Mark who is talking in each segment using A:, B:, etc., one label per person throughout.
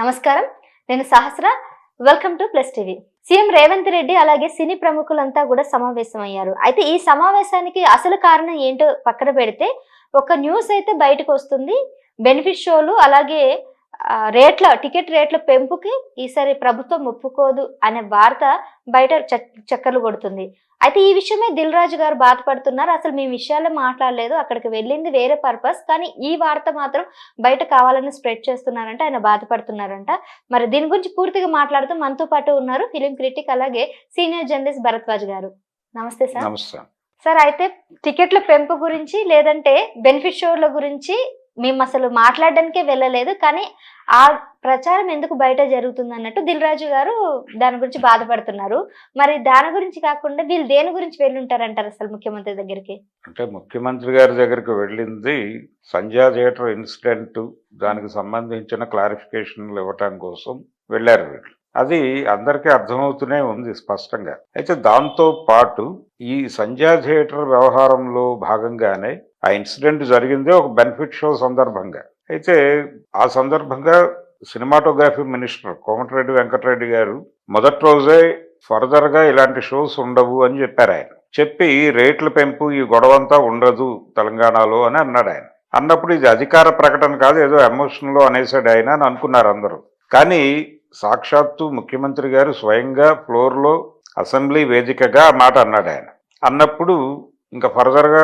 A: నమస్కారం. నేను Sahasra. Welcome to plus TV CM Revanth Reddy అలాగే సినీ ప్రముఖులంతా కూడా సమావేశమయ్యారు. అయితే ఈ సమావేశానికి అసలు కారణం ఏంటో పక్కన పెడితే ఒక న్యూస్ అయితే బయటకు వస్తుంది. బెనిఫిట్ షోలు అలాగే రేట్ల టికెట్ రేట్ల పెంపుకి ఈసారి ప్రభుత్వం ఒప్పుకోదు అనే వార్త బయట చక్- చక్కర్లు కొడుతుంది. అయితే ఈ విషయమే దిల్ రాజు గారు బాధపడుతున్నారు. అసలు మీ విషయాలే మాట్లాడలేదు. అక్కడికి వెళ్ళింది వేరే పర్పస్. కానీ ఈ వార్త మాత్రం బయట కావాలని స్ప్రెడ్ చేస్తున్నారంట. ఆయన బాధపడుతున్నారంట. మరి దీని గురించి పూర్తిగా మాట్లాడుతూ మనతో పాటు ఉన్నారు ఫిలిం క్రిటిక్ అలాగే సీనియర్ జర్నలిస్ట్ భరద్వాజ్ గారు. నమస్తే సార్.
B: నమస్తే.
A: సార్ అయితే టికెట్ల పెంపు గురించి లేదంటే బెనిఫిట్ షోల గురించి మేము అసలు మాట్లాడడానికే వెళ్ళలేదు కానీ ఆ ప్రచారం ఎందుకు బయట జరుగుతుంది అన్నట్టు దిల్ రాజు గారు దాని గురించి బాధపడుతున్నారు. మరి దాని గురించి కాకుండా వీళ్ళు దేని గురించి వెళ్ళి ఉంటారంటారు అసలు ముఖ్యమంత్రి దగ్గరికి?
B: అంటే ముఖ్యమంత్రి గారి దగ్గరికి వెళ్ళింది సంధ్యా థియేటర్ ఇన్సిడెంట్ దానికి సంబంధించిన క్లారిఫికేషన్లు ఇవ్వటం కోసం వెళ్ళారు వీళ్ళు. అది అందరికీ అర్థమవుతూనే ఉంది స్పష్టంగా. అయితే దాంతో పాటు ఈ సంధ్యా థియేటర్ వ్యవహారంలో భాగంగానే ఆ ఇన్సిడెంట్ జరిగిందే ఒక బెనిఫిట్ షో సందర్భంగా. అయితే ఆ సందర్భంగా సినిమాటోగ్రఫీ మినిస్టర్ కోమటిరెడ్డి వెంకటరెడ్డి గారు మొదటి రోజే ఫర్దర్గా ఇలాంటి షోస్ ఉండవు అని చెప్పారు ఆయన. చెప్పి రేట్ల పెంపు ఈ గొడవంతా ఉండదు తెలంగాణలో అని అన్నాడు ఆయన. అన్నప్పుడు ఇది అధికార ప్రకటన కాదు ఏదో ఎమోషన్లో అనేసాడు ఆయన అని అనుకున్నారు అందరూ. కానీ సాక్షాత్తు ముఖ్యమంత్రి గారు స్వయంగా ఫ్లోర్లో అసెంబ్లీ వేదికగా ఆ మాట అన్నాడు ఆయన. అన్నప్పుడు ఇంకా ఫర్దర్గా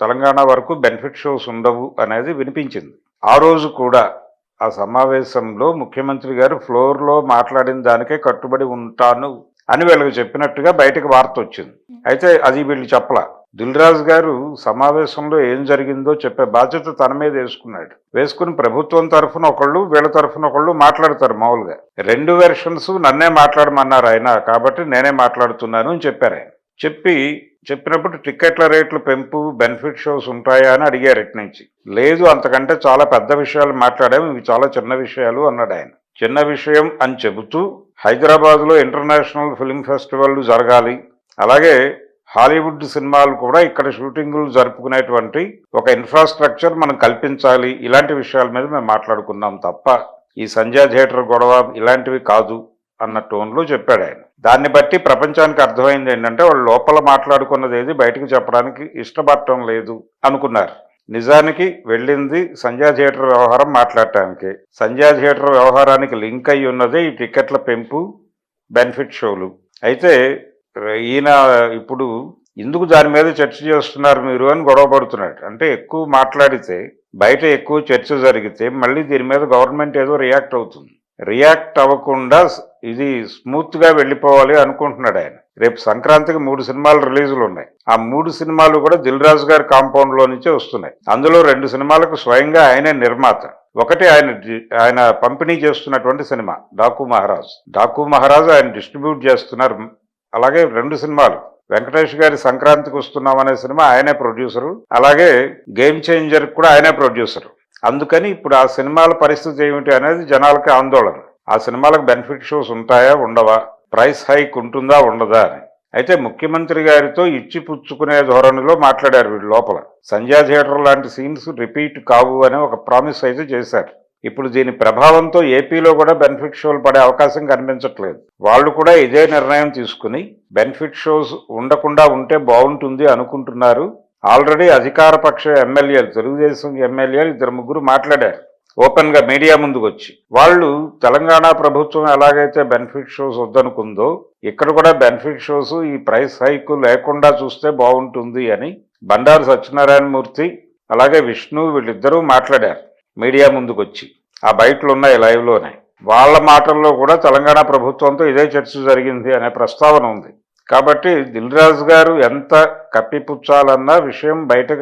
B: తెలంగాణ వరకు బెనిఫిట్ షోస్ ఉండవు అనేది వినిపించింది. ఆ రోజు కూడా ఆ సమావేశంలో ముఖ్యమంత్రి గారు ఫ్లోర్లో మాట్లాడిన దానికే కట్టుబడి ఉంటాను అని వీళ్ళకి చెప్పినట్టుగా బయటకు వార్త వచ్చింది. అయితే అది వీళ్ళు చెప్పలా. దిల్రాజు గారు సమావేశంలో ఏం జరిగిందో చెప్పే బాధ్యత తన మీద వేసుకున్నాడు. వేసుకుని ప్రభుత్వం తరఫున ఒకళ్ళు వీళ్ళ తరఫున ఒకళ్ళు మాట్లాడతారు మామూలుగా. రెండు వెర్షన్స్ నన్నే మాట్లాడమన్నారు ఆయన కాబట్టి నేనే మాట్లాడుతున్నాను అని చెప్పారు ఆయన. చెప్పి చెప్పినప్పుడు టికెట్ల రేట్లు పెంపు బెనిఫిట్ షోస్ ఉంటాయా అని అడిగారు ఇటు నుంచి. లేదు అంతకంటే చాలా పెద్ద విషయాలు మాట్లాడాము ఇవి చాలా చిన్న విషయాలు అన్నాడు ఆయన. చిన్న విషయం అని చెబుతూ హైదరాబాద్లో ఇంటర్నేషనల్ ఫిల్మ్ ఫెస్టివల్ జరగాలి అలాగే హాలీవుడ్ సినిమాలు కూడా ఇక్కడ షూటింగులు జరుపుకునేటువంటి ఒక ఇన్ఫ్రాస్ట్రక్చర్ మనం కల్పించాలి. ఇలాంటి విషయాల మీద మేము మాట్లాడుకున్నాం తప్ప ఈ సంధ్యా థియేటర్ గొడవ ఇలాంటివి కాదు అన్న టోన్లో చెప్పాడు ఆయన. దాన్ని బట్టి ప్రపంచానికి అర్థమైంది ఏంటంటే వాళ్ళు లోపల మాట్లాడుకున్నది ఏది బయటకు చెప్పడానికి ఇష్టపడటం లేదు అనుకున్నారు. నిజానికి వెళ్ళింది సంధ్యా థియేటర్ వ్యవహారం మాట్లాడటానికి. సంధ్యా థియేటర్ వ్యవహారానికి లింక్ అయి ఉన్నదే ఈ టికెట్ల పెంపు బెనిఫిట్ షోలు. అయితే ఈయన ఇప్పుడు ఎందుకు దాని మీద చర్చ చేస్తున్నారు మీరు అని గొడవ పడుతున్నాడు. అంటే ఎక్కువ మాట్లాడితే బయట ఎక్కువ చర్చ జరిగితే మళ్ళీ దీని మీద గవర్నమెంట్ ఏదో రియాక్ట్ అవుతుంది. రియాక్ట్ అవ్వకుండా ఇది స్మూత్గా వెళ్ళిపోవాలి అనుకుంటున్నాడు ఆయన. రేపు సంక్రాంతికి మూడు సినిమాలు రిలీజులు ఉన్నాయి. ఆ మూడు సినిమాలు కూడా దిల్ రాజు గారి కాంపౌండ్లో నుంచే వస్తున్నాయి. అందులో రెండు సినిమాలకు స్వయంగా ఆయనే నిర్మాత. ఒకటి ఆయన ఆయన పంపిణీ చేస్తున్నటువంటి సినిమా డాకు మహారాజ్. డాకు మహారాజ్ ఆయన డిస్ట్రిబ్యూట్ చేస్తున్నారు అలాగే రెండు సినిమాలు. వెంకటేష్ గారి సంక్రాంతికి వస్తున్నాం అనే సినిమా ఆయనే ప్రొడ్యూసరు. అలాగే గేమ్ చేంజర్ కూడా ఆయనే ప్రొడ్యూసరు. అందుకని ఇప్పుడు ఆ సినిమాల పరిస్థితి ఏమిటి అనేది జనాలకి ఆందోళన. ఆ సినిమాలకు బెనిఫిట్ షోస్ ఉంటాయా ఉండవా? ప్రైస్ హైక్ ఉంటుందా ఉండదా అని. అయితే ముఖ్యమంత్రి గారితో ఇచ్చి పుచ్చుకునే ధోరణిలో మాట్లాడారు వీళ్ళు లోపల. సంధ్యా థియేటర్ లాంటి సీన్స్ రిపీట్ కావు అని ఒక ప్రామిస్ అయితే చేశారు. ఇప్పుడు దీని ప్రభావంతో ఏపీలో కూడా బెనిఫిట్ షోలు పడే అవకాశం కనిపించట్లేదు. వాళ్ళు కూడా ఇదే నిర్ణయం తీసుకుని బెనిఫిట్ షోస్ ఉండకుండా ఉంటే బాగుంటుంది అనుకుంటున్నారు. ఆల్రెడీ అధికార పక్ష ఎమ్మెల్యేలు తెలుగుదేశం ఎమ్మెల్యేలు ఇద్దరు ముగ్గురు మాట్లాడారు. ఓపెన్గా మీడియా ముందుకు వచ్చి వాళ్ళు తెలంగాణ ప్రభుత్వం ఎలాగైతే బెనిఫిట్ షోస్ వద్దనుకుందో ఇక్కడ కూడా బెనిఫిట్ షోస్ ఈ ప్రైస్ హైక్ లేకుండా చూస్తే బాగుంటుంది అని బండారు సత్యనారాయణ మూర్తి అలాగే విష్ణు వీళ్ళిద్దరూ మాట్లాడారు. మీడియా ముందుకొచ్చి. ఆ బయటలు ఉన్నాయి లైవ్లోనే. వాళ్ళ మాటల్లో కూడా తెలంగాణ ప్రభుత్వంతో ఇదే చర్చ జరిగింది అనే ప్రస్తావన ఉంది. కాబట్టి దిల్ రాజు గారు ఎంత కప్పిపుచ్చాలన్న విషయం బయట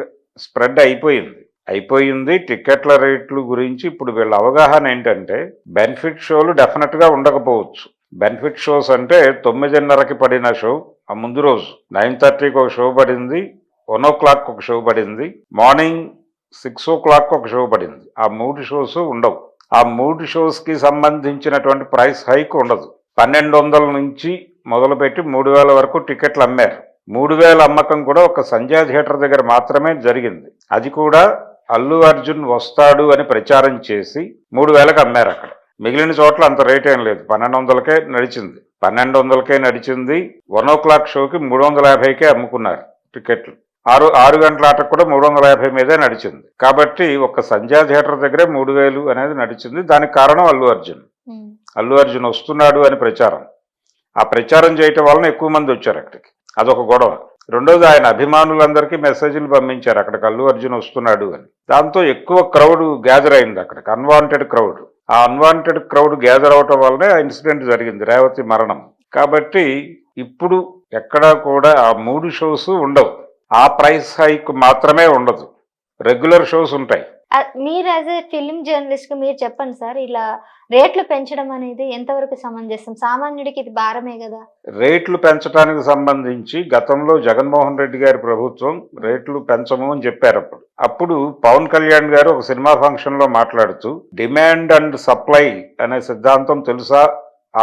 B: స్ప్రెడ్ అయిపోయింది. అయిపోయింది టికెట్ల రేట్లు గురించి ఇప్పుడు వీళ్ళ అవగాహన ఏంటంటే బెనిఫిట్ షోలు డెఫినెట్గా ఉండకపోవచ్చు. బెనిఫిట్ షోస్ అంటే తొమ్మిదిన్నరకి పడిన షో ఆ ముందు రోజు. నైన్ థర్టీకి ఒక షో పడింది వన్ ఓ క్లాక్ ఒక షో పడింది. మార్నింగ్ సిక్స్ ఓ క్లాక్ ఒక షో పడింది. ఆ మూడు షోస్ ఉండవు. ఆ మూడు షోస్కి సంబంధించినటువంటి ప్రైస్ హైక్ ఉండదు. పన్నెండు వందల నుంచి మొదలుపెట్టి మూడు వేల వరకు టికెట్లు అమ్మారు. మూడు వేల అమ్మకం కూడా ఒక సంజయ్ థియేటర్ దగ్గర మాత్రమే జరిగింది. అది కూడా అల్లు అర్జున్ వస్తాడు అని ప్రచారం చేసి మూడు వేలకు అమ్మారు అక్కడ. మిగిలిన చోట్ల అంత రేట్ ఏం లేదు. పన్నెండు వందలకే నడిచింది. పన్నెండు వందలకే నడిచింది. వన్ ఓ క్లాక్ షోకి మూడు వందల యాభైకే అమ్ముకున్నారు టికెట్లు. ఆరు ఆరు గంటల ఆటకు కూడా మూడు వందల యాభై మీదే నడిచింది. కాబట్టి ఒక సంధ్యా థియేటర్ దగ్గరే మూడు వేలు అనేది నడిచింది. దానికి కారణం అల్లు అర్జున్. అల్లు అర్జున్ వస్తున్నాడు అని ప్రచారం. ఆ ప్రచారం చేయటం వలన ఎక్కువ మంది వచ్చారు అక్కడికి. అదొక గొడవ. రెండోది ఆయన అభిమానులందరికీ మెసేజ్లు పంపించారు. అక్కడికి అల్లు అర్జున్ వస్తున్నాడు అని. దాంతో ఎక్కువ క్రౌడ్ గ్యాదర్ అయింది అక్కడికి. అన్వాంటెడ్ క్రౌడ్ ఆ అన్వాంటెడ్ క్రౌడ్ గ్యాదర్ అవటం వల్లనే ఆ ఇన్సిడెంట్ జరిగింది. రేవతి మరణం. కాబట్టి ఇప్పుడు ఎక్కడా కూడా ఆ మూడు షోస్ ఉండవు. ఆ ప్రైస్ హైక్ మాత్రమే ఉండదు. రెగ్యులర్ షోస్ ఉంటాయి.
A: మీరు యాజ్ ఏ ఫిలిం జర్నలిస్ట్గా మీరు చెప్పండి సార్ ఇలా రేట్లు పెంచడం అనేది ఎంతవరకు సమంజసం? సామాన్యుడికి ఇది భారమే కదా.
B: రేట్లు పెంచడానికి సంబంధించి గతంలో జగన్మోహన్ రెడ్డి గారి ప్రభుత్వం రేట్లు పెంచము అని చెప్పారు అప్పుడు. అప్పుడు పవన్ కళ్యాణ్ గారు ఒక సినిమా ఫంక్షన్లో మాట్లాడుతూ డిమాండ్ అండ్ సప్లై అనే సిద్ధాంతం తెలుసా?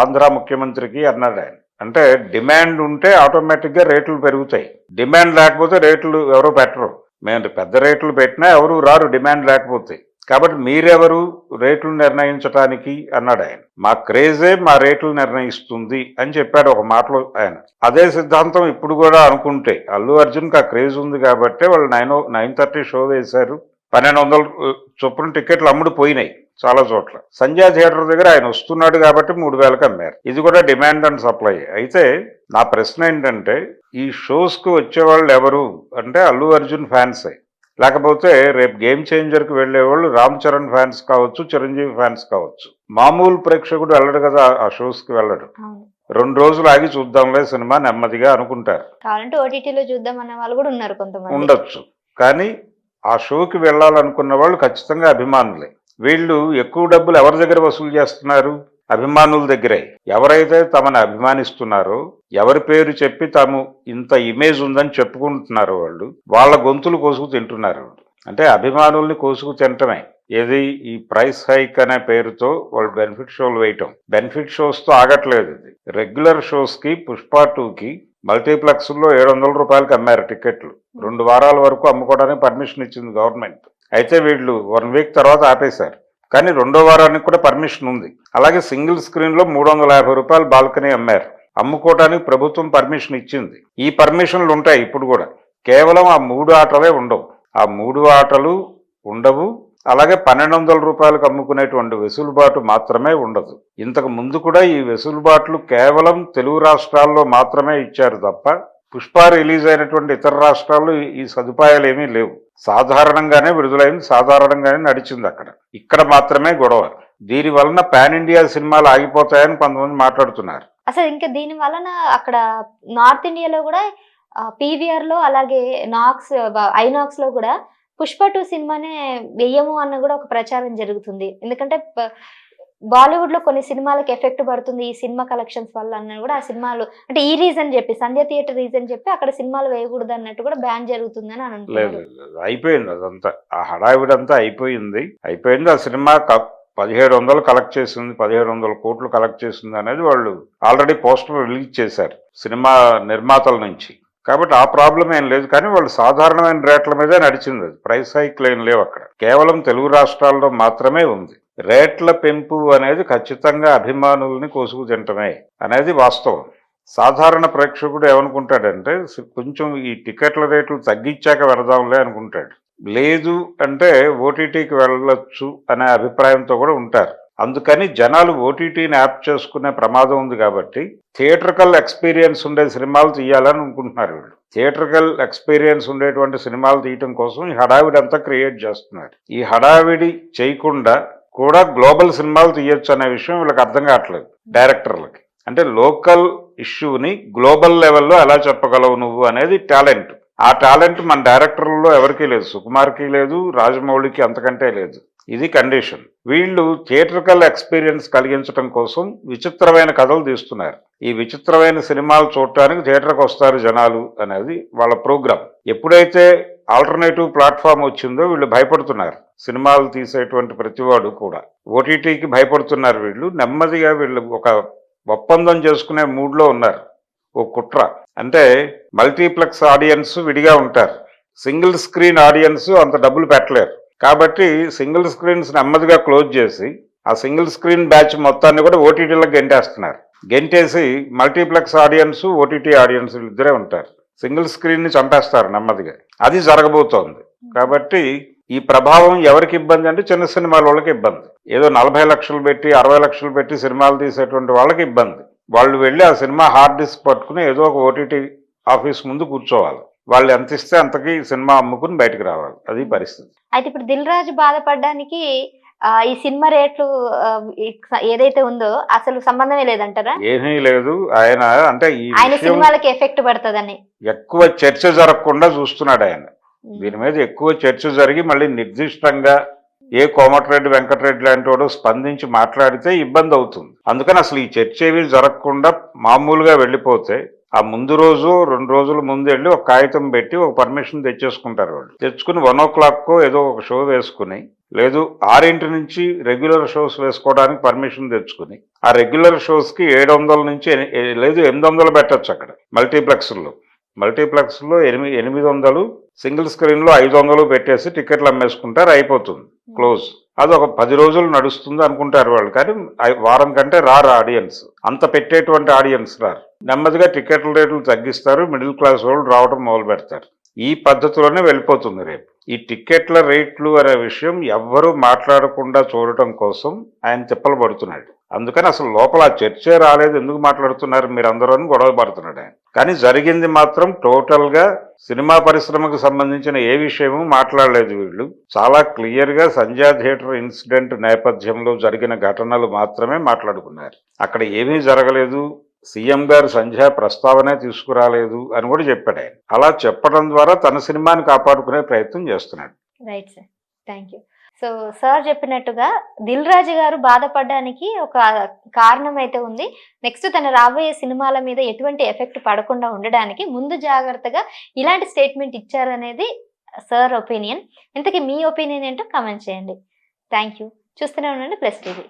B: ఆంధ్ర ముఖ్యమంత్రికి అన్నాడు ఆయన. అంటే డిమాండ్ ఉంటే ఆటోమేటిక్గా రేట్లు పెరుగుతాయి. డిమాండ్ లేకపోతే రేట్లు ఎవరు పెట్టరు. మేము పెద్ద రేట్లు పెట్టినా ఎవరు రారు డిమాండ్ లేకపోతే. కాబట్టి మీరెవరు రేట్లు నిర్ణయించడానికి అన్నాడు ఆయన. మా క్రేజే మా రేట్లు నిర్ణయిస్తుంది అని చెప్పాడు ఒక మాటలో ఆయన. అదే సిద్ధాంతం ఇప్పుడు కూడా అనుకుంటే అల్లు అర్జున్కి ఆ క్రేజ్ ఉంది కాబట్టి వాళ్ళు నైన్ నైన్ థర్టీ షో వేశారు. పన్నెండు వందల చొప్పున టికెట్లు అమ్ముడు పోయినాయి. చాలా చోట్ల. సంధ్యా థియేటర్ దగ్గర ఆయన వస్తున్నాడు కాబట్టి మూడు వేలకు అమ్మారు. ఇది కూడా డిమాండ్ అండ్ సప్లై. అయితే నా ప్రశ్న ఏంటంటే ఈ షోస్కు వచ్చేవాళ్ళు ఎవరు? అంటే అల్లు అర్జున్ ఫ్యాన్సే. లేకపోతే రేపు గేమ్ చేంజర్కి వెళ్ళే వాళ్ళు రామ్ చరణ్ ఫ్యాన్స్ కావచ్చు చిరంజీవి ఫ్యాన్స్ కావచ్చు. మామూలు ప్రేక్షకుడు వెళ్ళడు కదా ఆ షోస్కి వెళ్ళడు. రెండు రోజులు ఆగి చూద్దాంలే సినిమా నెమ్మదిగా అనుకుంటారు.
A: కావాలంటే ఓటీటీలో చూద్దాం అనే వాళ్ళు కూడా ఉన్నారు కొంతమంది.
B: ఉండొచ్చు. కానీ ఆ షోకి వెళ్ళాలనుకున్న వాళ్ళు ఖచ్చితంగా అభిమానులే. వీళ్ళు ఎక్కువ డబ్బులు ఎవరి దగ్గర వసూలు చేస్తున్నారు? అభిమానుల దగ్గరే. ఎవరైతే తమని అభిమానిస్తున్నారో ఎవరి పేరు చెప్పి తాము ఇంత ఇమేజ్ ఉందని చెప్పుకుంటున్నారో వాళ్ళు వాళ్ళ గొంతులు కోసుకు తింటున్నారు అంటే అభిమానుల్ని కోసుకు తినటమే ఏది? ఈ ప్రైస్ హైక్ అనే పేరుతో వాళ్ళు బెనిఫిట్ షోలు వేయటం. బెనిఫిట్ షోస్తో ఆగట్లేదు ఇది. రెగ్యులర్ షోస్కి పుష్ప టూకి మల్టీప్లెక్స్లో ఏడు వందల రూపాయలకి అమ్మారు టికెట్లు రెండు వారాల వరకు అమ్ముకోవడానికి పర్మిషన్ ఇచ్చింది గవర్నమెంట్ అయితే వీళ్ళు వన్ వీక్ తర్వాత ఆపేశారు. కానీ రెండో వారానికి కూడా పర్మిషన్ ఉంది. అలాగే సింగిల్ స్క్రీన్లో మూడు వందల యాభై రూపాయలు బాల్కనీ అమ్మారు. అమ్ముకోవటానికి ప్రభుత్వం పర్మిషన్ ఇచ్చింది. ఈ పర్మిషన్లు ఉంటాయి ఇప్పుడు కూడా. కేవలం ఆ మూడు ఆటలే ఉండవు. ఆ మూడు ఆటలు ఉండవు. అలాగే పన్నెండు వందల రూపాయలకు అమ్ముకునేటువంటి వెసులుబాటు మాత్రమే ఉండదు. ఇంతకు ముందు కూడా ఈ వెసులుబాట్లు కేవలం తెలుగు రాష్ట్రాల్లో మాత్రమే ఇచ్చారు తప్ప పుష్ప రిలీజ్ అయినటువంటి ఇతర రాష్ట్రాల్లో ఈ- ఈ సదుపాయాలు ఏమీ లేవు. సాధారణంగానే విడుదలైంది సాధారణంగానే నడిచింది అక్కడ. ఇక్కడ మాత్రమే గొడవ. దీని వలన పాన్ ఇండియా సినిమాలు ఆగిపోతాయని కొంతమంది మాట్లాడుతున్నారు.
A: అసలు ఇంకా దీని వలన అక్కడ నార్త్ ఇండియాలో కూడా పీవీఆర్లో అలాగే నాక్స్ ఐనాక్స్లో కూడా పుష్ప టూ సినిమానే వెయ్యము అన్న కూడా ఒక ప్రచారం జరుగుతుంది. ఎందుకంటే బాలీవుడ్లో కొన్ని సినిమాలకు ఎఫెక్ట్ పడుతుంది ఈ సినిమా కలెక్షన్స్ వల్ల అన్న కూడా ఆ సినిమాలు అంటే ఈ రీజన్ చెప్పి సంధ్య థియేటర్ రీజన్ చెప్పి అక్కడ సినిమాలు వేయకూడదు అన్నట్టు కూడా బ్యాన్ జరుగుతుందని అని
B: లేదు అయిపోయింది అదంతా. ఆ హడావిడంతా అయిపోయింది. అయిపోయింది ఆ సినిమా పదిహేడు వందలు కలెక్ట్ చేసింది పదిహేడు వందల కోట్లు కలెక్ట్ చేసింది అనేది వాళ్ళు ఆల్రెడీ పోస్టర్ రిలీజ్ చేశారు సినిమా నిర్మాతల నుంచి. కాబట్టి ఆ ప్రాబ్లం ఏం లేదు కానీ వాళ్ళు సాధారణమైన రేట్ల మీదే నడిచింది అది. ప్రైస్ హైక్లు ఏం లేవు అక్కడ. కేవలం తెలుగు రాష్ట్రాల్లో మాత్రమే ఉంది. రేట్ల పెంపు అనేది ఖచ్చితంగా అభిమానుల్ని కోసుకు తింటమే అనేది వాస్తవం. సాధారణ ప్రేక్షకుడు ఏమనుకుంటాడంటే కొంచెం ఈ టికెట్ల రేట్లు తగ్గించాక వెళదాంలే అనుకుంటాడు. లేదు అంటే ఓటీటీకి వెళ్ళొచ్చు అనే అభిప్రాయంతో కూడా ఉంటారు. అందుకని జనాలు ఓటీటీని యాప్ చేసుకునే ప్రమాదం ఉంది కాబట్టి థియేటర్కల్ ఎక్స్పీరియన్స్ ఉండే సినిమాలు తీయాలని అనుకుంటున్నారు వీళ్ళు. థియేటర్కల్ ఎక్స్పీరియన్స్ ఉండేటువంటి సినిమాలు తీయటం కోసం ఈ హడావిడి అంతా క్రియేట్ చేస్తున్నారు. ఈ హడావిడి చేయకుండా కూడా గ్లోబల్ సినిమాలు తీయొచ్చు అనే విషయం వీళ్ళకి అర్థం కావట్లేదు డైరెక్టర్లకి. అంటే లోకల్ ఇష్యూని గ్లోబల్ లెవెల్లో ఎలా చెప్పగలవు నువ్వు అనేది టాలెంట్. ఆ టాలెంట్ మన డైరెక్టర్లలో ఎవరికీ లేదు సుకుమార్కి లేదు రాజమౌళికి అంతకంటే లేదు. ఇది కండిషన్. వీళ్ళు థియేటర్కల్ ఎక్స్పీరియన్స్ కలిగించడం కోసం విచిత్రమైన కథలు తీస్తున్నారు. ఈ విచిత్రమైన సినిమాలు చూడటానికి థియేటర్కి వస్తారు జనాలు అనేది వాళ్ళ ప్రోగ్రామ్. ఎప్పుడైతే ఆల్టర్నేటివ్ ప్లాట్ఫామ్ వచ్చిందో వీళ్ళు భయపడుతున్నారు. సినిమాలు తీసేటువంటి ప్రతివాడు కూడా. ఓటీటీకి భయపడుతున్నారు వీళ్ళు. నెమ్మదిగా వీళ్ళు ఒక ఒప్పందం చేసుకునే మూడ్లో ఉన్నారు. ఓ కుట్ర. అంటే మల్టీప్లెక్స్ ఆడియన్స్ విడిగా ఉంటారు. సింగిల్ స్క్రీన్ ఆడియన్స్ అంత డబ్బులు పెట్టలేరు. కాబట్టి సింగిల్ స్క్రీన్స్ నెమ్మదిగా క్లోజ్ చేసి ఆ సింగిల్ స్క్రీన్ బ్యాచ్ మొత్తాన్ని కూడా ఓటీటీలకు గెంటేస్తున్నారు. గెంటేసి మల్టీప్లెక్స్ ఆడియన్స్ ఓటీటీ ఆడియన్స్ ఇద్దరే ఉంటారు. సింగిల్ స్క్రీన్ని చంపేస్తారు నెమ్మదిగా. అది జరగబోతోంది. కాబట్టి ఈ ప్రభావం ఎవరికి ఇబ్బంది అంటే చిన్న సినిమాల వాళ్ళకి ఇబ్బంది. ఏదో నలభై లక్షలు పెట్టి అరవై లక్షలు పెట్టి సినిమాలు తీసేటువంటి వాళ్ళకి ఇబ్బంది. వాళ్ళు వెళ్ళి ఆ సినిమా హార్డ్ డిస్క్ పట్టుకుని ఏదో ఒక ఓటీటీ ఆఫీస్ ముందు కూర్చోవాలి. వాళ్ళు ఎంత ఇస్తే అంతకి సినిమా అమ్ముకుని బయటకు రావాలి. అది పరిస్థితి.
A: అయితే ఇప్పుడు దిల్ రాజు బాధపడడానికి ఈ సినిమా రేట్లు ఏదైతే ఉందో అసలు సంబంధమే లేదంటారా?
B: ఏమీ లేదు. ఆయన అంటే
A: ఆయన సినిమాలకి ఎఫెక్ట్ పడుతుందని.
B: ఎక్కువ చర్చ జరగకుండా చూస్తున్నాడు ఆయన. దీని మీద ఎక్కువ చర్చ జరిగి మళ్ళీ నిర్దిష్టంగా ఏ కోమటిరెడ్డి వెంకటరెడ్డి లాంటి వాడు స్పందించి మాట్లాడితే ఇబ్బంది అవుతుంది. అందుకని అసలు ఈ చర్చ ఏవి జరగకుండా మామూలుగా వెళ్ళిపోతే ఆ ముందు రోజు రెండు రోజుల ముందు వెళ్ళి ఒక కాగితం పెట్టి ఒక పర్మిషన్ తెచ్చేసుకుంటారు వాళ్ళు. తెచ్చుకుని వన్ ఓ క్లాక్ ఏదో ఒక షో వేసుకుని లేదు ఆరింటి నుంచి రెగ్యులర్ షోస్ వేసుకోవడానికి పర్మిషన్ తెచ్చుకుని ఆ రెగ్యులర్ షోస్కి ఏడు వందల నుంచి లేదు ఎనిమిది వందలు పెట్టచ్చు అక్కడ మల్టీప్లెక్స్లో మల్టీప్లెక్స్లో ఎనిమిది ఎనిమిది వందలు సింగిల్ స్క్రీన్లో ఐదు వందలు పెట్టేసి టికెట్లు అమ్మేసుకుంటారు అయిపోతుంది క్లోజ్ అది ఒక పది రోజులు నడుస్తుంది అనుకుంటారు వాళ్ళు కానీ వారం కంటే రారు ఆడియన్స్ అంత పెట్టేటువంటి ఆడియన్స్ రారు. నెమ్మదిగా టికెట్ల రేట్లు తగ్గిస్తారు మిడిల్ క్లాస్ వాళ్ళు రావడం మొదలు పెడతారు. ఈ పద్ధతిలోనే వెళ్ళిపోతుంది రేపు. ఈ టికెట్ల రేట్లు అనే విషయం ఎవ్వరూ మాట్లాడకుండా చూడటం కోసం ఆయన తిప్పలు పడుతున్నాడు. అందుకని అసలు లోపల ఆ చర్చే రాలేదు. ఎందుకు మాట్లాడుతున్నారు? మీరందరూ అని గొడవ పడుతున్నాడు ఆయన. కానీ జరిగింది మాత్రం టోటల్గా సినిమా పరిశ్రమకు సంబంధించిన ఏ విషయము మాట్లాడలేదు వీళ్ళు. చాలా క్లియర్గా సంధ్యా థియేటర్ ఇన్సిడెంట్ నేపథ్యంలో జరిగిన ఘటనలు మాత్రమే మాట్లాడుకున్నారు. అక్కడ ఏమీ జరగలేదు. సీఎం గారు సంధ్య ప్రస్తావనే తీసుకురాలేదు అని కూడా చెప్పాడు ఆయన. అలా చెప్పడం ద్వారా తన సినిమాని కాపాడుకునే ప్రయత్నం చేస్తున్నాడు.
A: Right sir thank you so sir చెప్పినట్టుగా దిల్ రాజు గారు బాధపడడానికి ఒక కారణం అయితే ఉంది. నెక్స్ట్ తన రాబోయే సినిమాల మీద ఎటువంటి ఎఫెక్ట్ పడకుండా ఉండడానికి ముందు జాగ్రత్తగా ఇలాంటి స్టేట్మెంట్ ఇచ్చారనేది సార్ ఒపీనియన్ ఇంతకీ మీ ఒపీనియన్ ఏంటో కామెంట్ చేయండి. థ్యాంక్ యూ చూస్తూనే ఉండండి. Plus TV